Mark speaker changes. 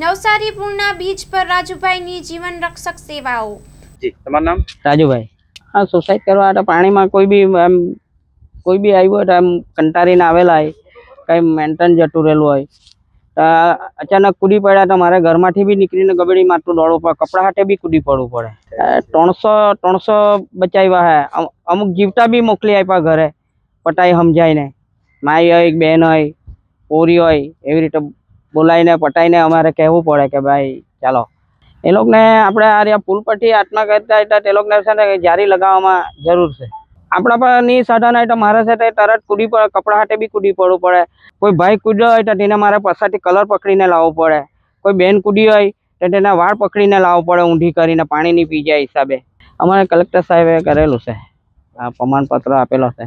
Speaker 1: Navsari Purna beach પર રાજુભાઈની જીવન રક્ષક સેવાઓ.
Speaker 2: જી તમારું નામ?
Speaker 3: રાજુભાઈ. હા સુસાઇડ કરવા માટે પાણીમાં કોઈ બી એમ કોઈ બી આવ્યું હોય તો એમ કંટાળીને આવેલા હોય કંઈ મેન્ટેન જતું રહેલું હોય. અચાનક કૂદી પડ્યા તો મારે ઘરમાંથી બી નીકળીને ગબડી મારતું દોડવું પડે. કપડા હાટે બી કૂદી પડવું પડે. ત્રણસો ત્રણસો બચાવ્યા હે. અમુક જીવતા બી મોકલી આપ્યા ઘરે. પટાઈ સમજાઈને. માઈ હોય બેન હોય પોરી હોય એવી રીતે બોલાવીને પટાઈને અમારે કહેવું પડે કે ભાઈ, ચાલો. એ લોકોને આપણે આ રહ્યા પુલ પરથી આત્મા કરતા હતા તે લોકોને છે ને જારી લગાવવામાં જરૂર છે. આપણા પરની સાધન એટલે મારે છે તે તરત કૂદી પડે કપડા હાથે બી કૂદી પડવું પડે. કોઈ ભાઈ કૂદ્યો હોય તો તેને મારે પાછળથી કલર પકડીને લાવવો પડે. કોઈ બેન કૂદી હોય તો તેના વાળ પકડીને લાવવો પડે ઊંધી કરીને પાણીની પી જાય હિસાબે. અમારે કલેક્ટર સાહેબે કરેલું છે. આ પ્રમાણપત્ર આપેલો છે.